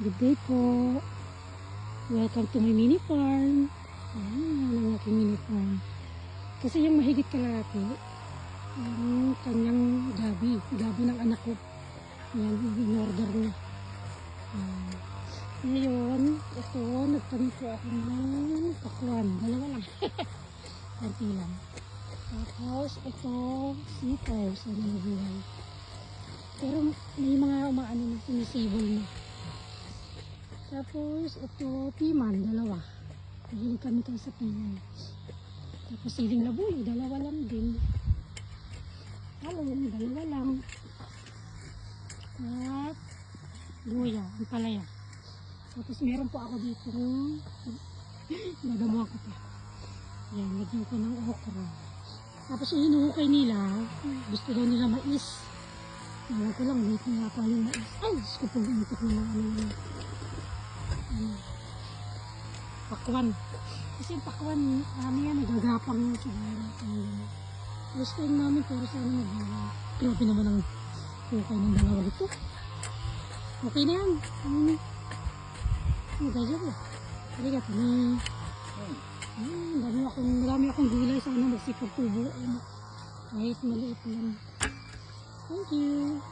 Good day po. Welcome to my mini farm. Ayan ang aking mini farm. Kasi yung mahigit kalahati, yung kanyang gabi. Gabi ng anak ko. Ayan, in-order niya. Ayan. Ngayon, ito, nagtanim po ako ng pakwan. Dalawa lang. Kunti lang. Tapos, ito, sitaw sa mga buhay. Pero may mga umaano na sumisibol na. Tapos, ito, piman, dalawa. Mahilig kami tayo sa piman. Tapos, siling labuyo, dalawa lang din. Halo, dalawa lang. At, luya, ang palaya. Tapos, meron po ako dito nagawa ko pa. Yan, lagyan ko ng okra. Tapos, yung hinuhukay nila, gusto daw nila mais. Alam ko lang, dito nga pa yung mais. Ay, Diyos ko po, umikot na mga ano. Pakwan. Kasi yung pakwan, ano yan, nagagapang yun sa ano. First time namin, pero sa ano, nagawa. Grabe naman ang hukay ng dalawa dito. Okay na yan. Ano, ano, ganyan eh. Halika, tani. Hmm, dami akong, marami akong gulay. Sana magsipag tubo. Ano, kahit maliit lang. Thank you.